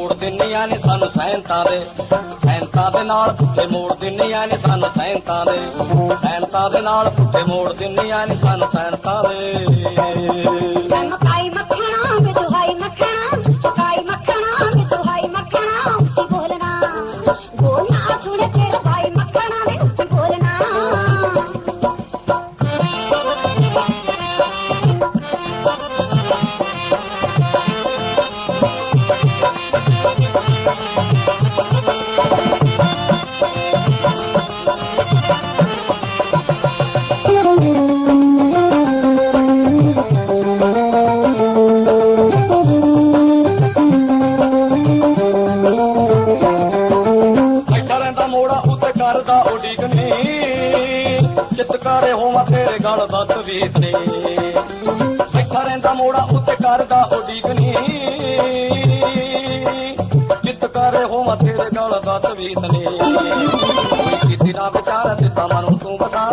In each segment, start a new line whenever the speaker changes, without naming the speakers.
ਮੋੜ ਦਿਲ ਤੋੜ ਦਿੰਨੀਆਂ ਨੇ ਸਾਨੂੰ ਸੈਂਤਾਂ ਦੇ। ਸੈਂਤਾਂ ਦੇ ਨਾਲ ਪੁੱਠੇ ਮੋੜ ਦਿੰਨੀਆਂ ਨੇ ਸਾਨੂੰ ਸੈਂਤਾਂ ਦੇ। ਸੈਂਤਾਂ ਦੇ ਨਾਲ ਪੁੱਠੇ ਮੋੜ ਦਿੰਨੀਆਂ ਨੇ ਸਾਨੂੰ ਸੈਂਤਾਂ ਦੇ। ਕਰਦਾ ਉਡੀਕ ਨੀ। ਹੋਵਾਂ ਤੇਰੇ ਗਲ ਦਾ ਤਵੀਤ ਨੀ। ਬੈਠਾ ਰਹਿੰਦਾ ਮੋੜਾ ਉੱਤੇ ਕਰਦਾ ਉਡੀਕ ਨੀ। ਹੋਵਾਂ ਤੇਰੇ ਗਲ ਦਾ ਤਵੀਤ ਨੀ। ਕੀਤੀ ਨਾ ਵਿਚਾਰ ਤੇ ਮਨ ਤੂੰ ਬਤਾ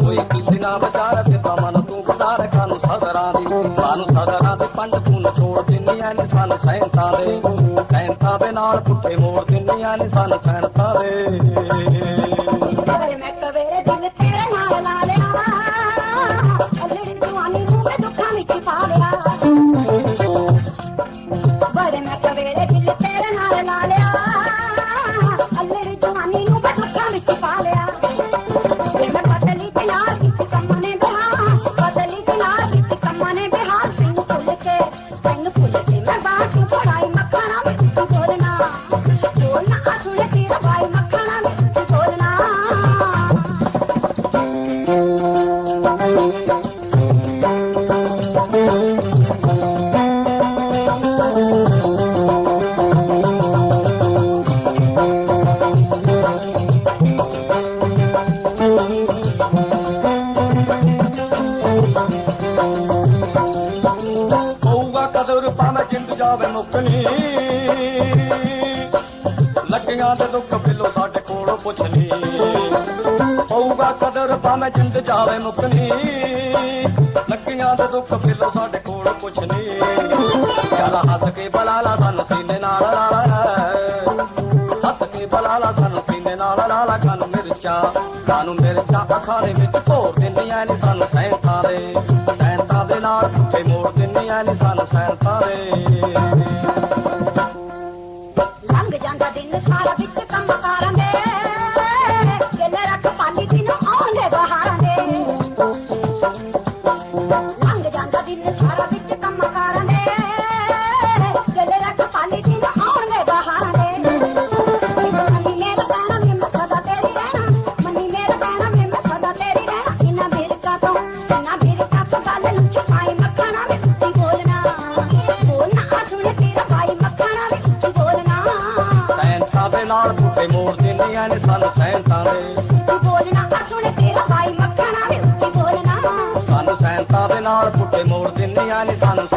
ਕੋਈ ਕੀਤੀ ਨਾ ਵਿਚਾਰ ਤੇ ਤਾਂ ਮਨ ਤੂੰ ਬਤਾ ਕਾਨੂੰ ਸਦਰਾਂ ਦੀ ਮਨ ਸਦਰਾਂ ਦੇ ਪੰਡ ਤੂੰ ਛੋੜ ਦਿੰਨੀਆਂ ਨੇ ਸਾਨੂੰ ਸੈਂਤਾਂ ਦੇ ਸੈਂਤਾਂ ਦੇ ਨਾਲ ਪੁੱਠੇ ਮੋੜ ਦਿੰਨੀਆਂ ਨੇ ਸਾਨੂੰ ਸੈਂਤਾਂ ਦੇ ਹੋਊਗਾ ਕਦਰ ਭਾਵੇਂ ਜਾਵੇ ਮੁਕਨੀ ਲੱਗੀਆਂ ਦੇ ਦੁੱਖ ਬਿੱਲੋ ਸਾਡੇ ਕੋਲੋਂ ਪੁੱਛ ਲਈ ਹੋਊਗਾ ਕਦਰ ਭਾਵੇਂ ਜਿੰਦ ਜਾਵੇ ਮੁਕਨੀ ਲੱਗੀਆਂ ਦੇ ਦੁੱਖ ਬਿੱਲੋ ਸਾਡੇ ਕੋਲੋਂ ਪੁੱਛਣੀ ਲਈ ਚੱਲ ਹੱਸ ਕੇ ਬਲਾਲਾ ਸਾਨੂੰ ਸੀਨੇ ਨਾਲ ਲਾਲਾ ਹੱਸ ਕੇ ਬਲਾਲਾ ਸਾਨੂੰ ਸੀਨੇ ਨਾਲ ਲਾਲਾ ਕਾਨੂੰ ਮਿਰਚਾ। ਸਾਨੂੰ ਮਿਰਚਾ ਅੱਖਾਂ ਦੇ ਵਿੱਚ ਭੋਰ ਦਿੰਦੀਆਂ ਨੇ ਸਾਨੂੰ ਸੈਂਤਾਂ ਦੇ। ਸੈਂਤਾਂ ਦੇ ਨਾਲ ਪੁੱਠੇ ਮੋੜ ਦਿੰਦੀਆਂ ਨੇ ਸਾਨੂੰ ਸੈਂਤਾਂ ਦੇ ਪੁੱਠੇ ਮੋੜ ਦਿੰਦੀਆਂ ਨੇ ਸਾਨੂੰ ਸੈਂਤਾਂ ਦੇ
ਉੱਚੀ ਬੋਲਣਾ ਆ ਸੁਣ ਤੇਰਾ ਭਾਈ ਮੱਖਣਾ ਵਿੱਚ ਉੱਚੀ ਬੋਲਣਾ
ਸਾਨੂੰ ਸੈਂਤਾਂ ਦੇ ਨਾਲ ਪੁੱਠੇ ਮੋੜ ਦਿੰਦੀਆਂ ਨੇ ਸਾਨੂੰ